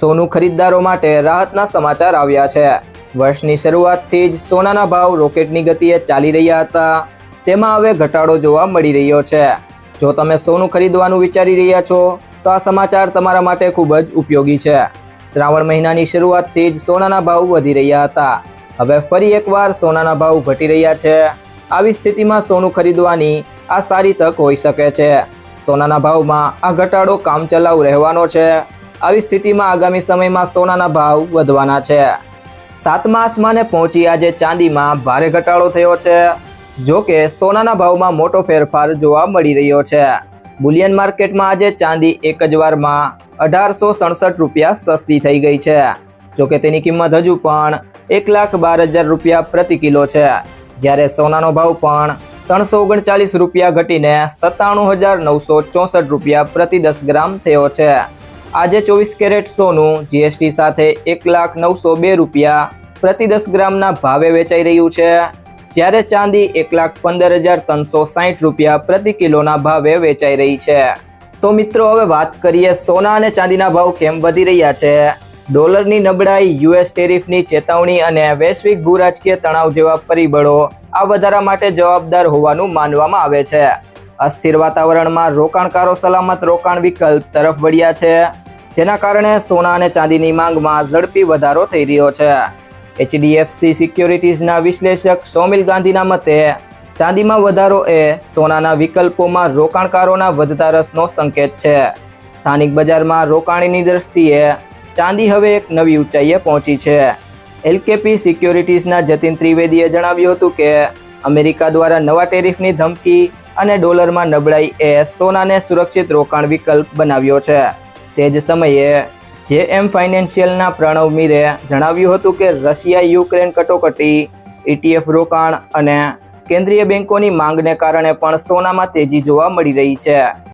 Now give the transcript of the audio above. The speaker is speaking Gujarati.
સોનું ખરીદદારો માટે રાહતના સમાચાર આવ્યા છે. વર્ષની શરૂઆતથી જ સોનાના ભાવ રોકેટની ગતિએ ચાલી રહ્યા હતા. તેમાં હવે ઘટાડો જોવા મળી રહ્યો છે. જો તમે સોનું ખરીદવાનું વિચારી રહ્યા છો, તો આ સમાચાર તમારા માટે ખૂબ જ ઉપયોગી છે. શ્રાવણ મહિનાની શરૂઆતથી જ સોનાના ભાવ વધી રહ્યા હતા. હવે ફરી એકવાર સોનાના ભાવ ઘટી રહ્યા છે. આવી સ્થિતિમાં સોનું ખરીદવાની આ સારી તક હોઈ શકે છે. સોનાના ભાવમાં આ ઘટાડો કામચલાઉ રહેવાનો છે. આવી સ્થિતિમાં આગામી સમયમાં સોનાના ભાવ વધવાના છે. સાતમા આસમાને પહોંચી આજે ચાંદીમાં ભારે ઘટાડો થયો છે. જો કે સોનાના ભાવમાં મોટો ફેરફાર જોવા મળી રહ્યો છે. બુલિયન માર્કેટમાં આજે ચાંદી એક જ વારમાં અઢારસો સડસઠ રૂપિયા સસ્તી થઈ ગઈ છે. જોકે તેની કિંમત હજુ પણ એક લાખ બાર હજાર રૂપિયા પ્રતિ કિલો છે. જ્યારે સોનાનો ભાવ પણ ત્રણસો ઓગણચાલીસ રૂપિયા ઘટીને સત્તાણું હજાર નવસો ચોસઠ રૂપિયા પ્રતિ દસ ગ્રામ થયો છે. આજે ચોવીસ કેરેટ સોનું જીએસટી સાથે એક લાખ નવસો બે રૂપિયા પ્રતિ દસ ગ્રામના ભાવે વેચાઈ રહ્યું છે. જ્યારે ચાંદી એક લાખ પંદર હજાર ત્રણસો સાહીઠ રૂપિયા પ્રતિ કિલોના ભાવે વેચાઈ રહી છે. તો મિત્રો, હવે વાત કરીએ સોના અને ચાંદીના ભાવ કેમ વધી રહ્યા છે? ડોલરની નબળાઈ, યુએસ ટેરિફની ચેતવણી અને વૈશ્વિક ભૂરાજકીય તણાવ જેવા પરિબળો આ વધારા માટે જવાબદાર હોવાનું માનવામાં આવે છે. અસ્થિર વાતાવરણમાં રોકાણકારો સલામત રોકાણ વિકલ્પ તરફ વળ્યા છે, જેના કારણે સોના અને ચાંદીની માંગમાં ઝડપી વધારો થઈ રહ્યો છે. એચડીએફસી સિક્યોરિટીઝના વિશ્લેષક સોમિલ ગાંધીના મતે, ચાંદીમાં વધારો એ સોનાના વિકલ્પોમાં રોકાણકારોના વધતા રસનો સંકેત છે. સ્થાનિક બજારમાં રોકાણની દ્રષ્ટિએ ચાંદી હવે એક નવી ઊંચાઈએ પહોંચી છે. એલકેપી સિક્યોરિટીઝના જતીન ત્રિવેદીએ જણાવ્યું હતું કે, અમેરિકા દ્વારા નવા ટેરિફની ધમકી અને ડોલરમાં નબળાઈ એ સોનાને સુરક્ષિત રોકાણ વિકલ્પ બનાવ્યો છે. તે જ સમયે જે એમ ફાઇનાન્શિયલના પ્રણવ મીરે જણાવ્યું હતું કે રશિયા યુક્રેન કટોકટી, ઇટીએફ રોકાણ અને કેન્દ્રીય બેંકોની માંગને કારણે પણ સોનામાં તેજી જોવા મળી રહી છે.